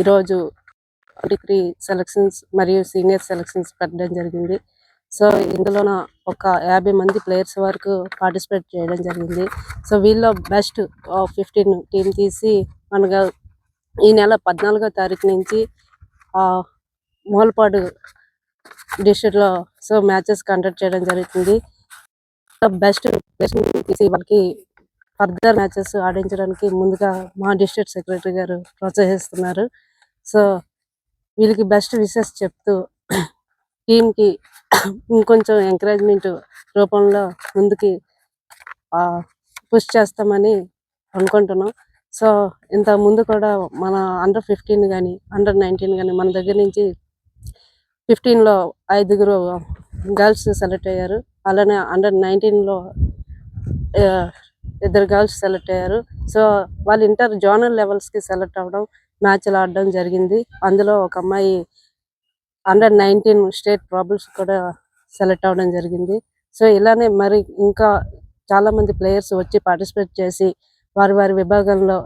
ఈరోజు degree selections మరియు senior selections పెట్టడం జరిగింది. సో ఇందులోన ఒక యాభై మంది ప్లేయర్స్ వరకు పార్టిసిపేట్ చేయడం జరిగింది. సో వీళ్ళలో బెస్ట్ ఫిఫ్టీన్ టీం తీసి మనగా ఈ నెల పద్నాలుగో తారీఖు నుంచి ఆ మూలపాడు డిస్టిక్లో సో మ్యాచెస్ కండక్ట్ చేయడం జరుగుతుంది. బెస్ట్ తీసి వాళ్ళకి ఫర్దర్ మ్యాచెస్ ఆడించడానికి ముందుగా మా డిస్ట్రిక్ట్ సెక్రటరీ గారు ప్రోత్సహిస్తున్నారు. సో వీళ్ళకి బెస్ట్ విషెస్ చెప్తూ టీమ్కి ఇంకొంచెం ఎంకరేజ్మెంట్ రూపంలో ముందుకి పుష్ చేస్తామని అనుకుంటున్నాం. సో ఇంత ముందు కూడా మన అండర్ ఫిఫ్టీన్ కానీ అండర్ నైన్టీన్ కానీ మన దగ్గర నుంచి 15 లో ఐదుగురు గర్ల్స్ సెలెక్ట్ అయ్యారు. అలానే అండర్ నైన్టీన్లో ఇద్దరు గర్ల్స్ సెలెక్ట్ అయ్యారు. సో వాళ్ళు ఇంటర్ జోనల్ లెవెల్స్కి సెలెక్ట్ అవ్వడం మ్యాచ్లు ఆడడం జరిగింది. అందులో ఒక అమ్మాయి అండర్ నైన్టీన్ స్టేట్ ప్రాబ్లమ్స్ కూడా సెలెక్ట్ అవ్వడం జరిగింది. సో ఇలానే మరి ఇంకా చాలా మంది ప్లేయర్స్ వచ్చి పార్టిసిపేట్ చేసి వారి వారి విభాగంలో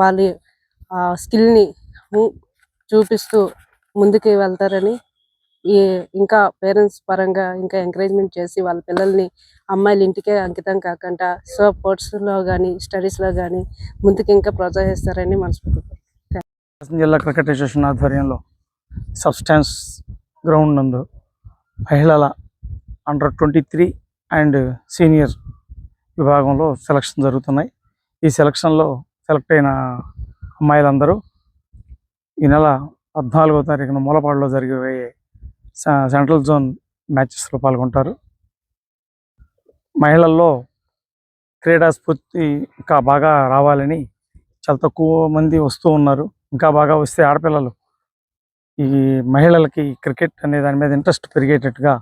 వాళ్ళ స్కిల్ని చూపిస్తూ ముందుకు వెళ్తారని ఇంకా పేరెంట్స్ పరంగా ఇంకా ఎంకరేజ్మెంట్ చేసి వాళ్ళ పిల్లల్ని అమ్మాయిలు ఇంటికే అంకితం కాకుండా సో స్పోర్ట్స్లో కానీ స్టడీస్లో కానీ ముందుకు ఇంకా ప్రోత్సహిస్తారని మనస్ఫూర్తిగా జిల్లా క్రికెట్ అసోసియేషన్ ఆధ్వర్యంలో సబ్స్టాన్స్ గ్రౌండ్ నందు మహిళల under twenty three and senior విభాగంలో సెలక్షన్ జరుగుతున్నాయి. ఈ సెలక్షన్లో సెలెక్ట్ అయిన అమ్మాయిలందరూ ఈ నెల పద్నాలుగో తారీఖున మూలపాడులో జరిగే సెంట్రల్ జోన్ మ్యాచెస్లో పాల్గొంటారు. మహిళల్లో క్రీడా స్ఫూర్తి ఇంకా బాగా రావాలని చాలా తక్కువ మంది వస్తూ ఉన్నారు. ఇంకా బాగా వస్తే ఆడపిల్లలు ఈ మహిళలకి క్రికెట్ అనే దాని మీద ఇంట్రెస్ట్ పెరిగేటట్టుగా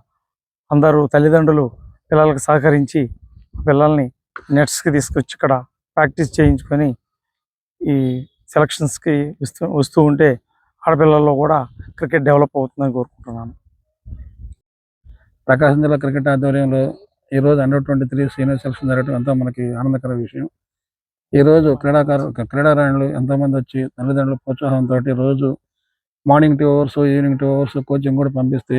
అందరూ తల్లిదండ్రులు పిల్లలకు సహకరించి పిల్లల్ని నెట్స్కి తీసుకొచ్చి ఇక్కడ ప్రాక్టీస్ చేయించుకొని ఈ సెలక్షన్స్కి వస్తూ వస్తూ ఉంటే ఆడపిల్లల్లో కూడా క్రికెట్ డెవలప్ అవుతుందని కోరుకుంటున్నాను. ప్రకాశం జిల్లా క్రికెట్ ఆధ్వర్యంలో ఈ రోజు under twenty three senior selection జరగడం ఎంతో మనకి ఆనందకర విషయం. ఈ రోజు క్రీడాకారు క్రీడారాయణులు ఎంతో మంది వచ్చి తల్లిదండ్రుల ప్రోత్సాహంతో రోజు morning two hours evening two hours coaching కూడా పంపిస్తే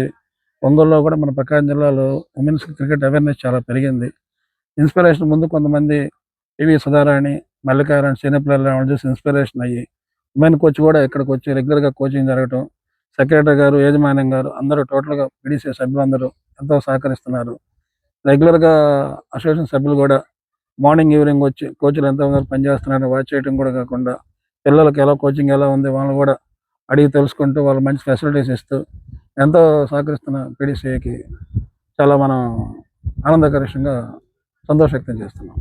ఒంగోలులో కూడా మన ప్రకాశం జిల్లాలో ఉమెన్స్ క్రికెట్ అవేర్నెస్ చాలా పెరిగింది. ఇన్స్పిరేషన్ ముందు కొంతమంది పివి సుధారాణి మల్లికారాయణ సీనియర్ ప్లేయర్లు చూసి ఇన్స్పిరేషన్ అయ్యి ఉమెన్ కోచ్ కూడా ఇక్కడికి వచ్చి రెగ్యులర్గా కోచింగ్ జరగటం సెక్రటరీ గారు యాజమాన్యం గారు అందరూ టోటల్గా సభ్యులు సభ్యులందరూ ఎంతో సహకరిస్తున్నారు. రెగ్యులర్గా అసోసియేషన్ సభ్యులు కూడా మార్నింగ్ ఈవినింగ్ వచ్చి కోచ్లు ఎంతమంది పనిచేస్తున్నారు. వాచ్ చేయడం కూడా కాకుండా పిల్లలకి ఎలా కోచింగ్ ఎలా ఉంది వాళ్ళు కూడా అడిగి తెలుసుకుంటూ వాళ్ళు మంచి ఫెసిలిటీస్ ఇస్తూ ఎంతో సహకరిస్తున్న పిడిసికి చాలా మనం ఆనందకరంగా సంతోష వ్యక్తం చేస్తున్నాం.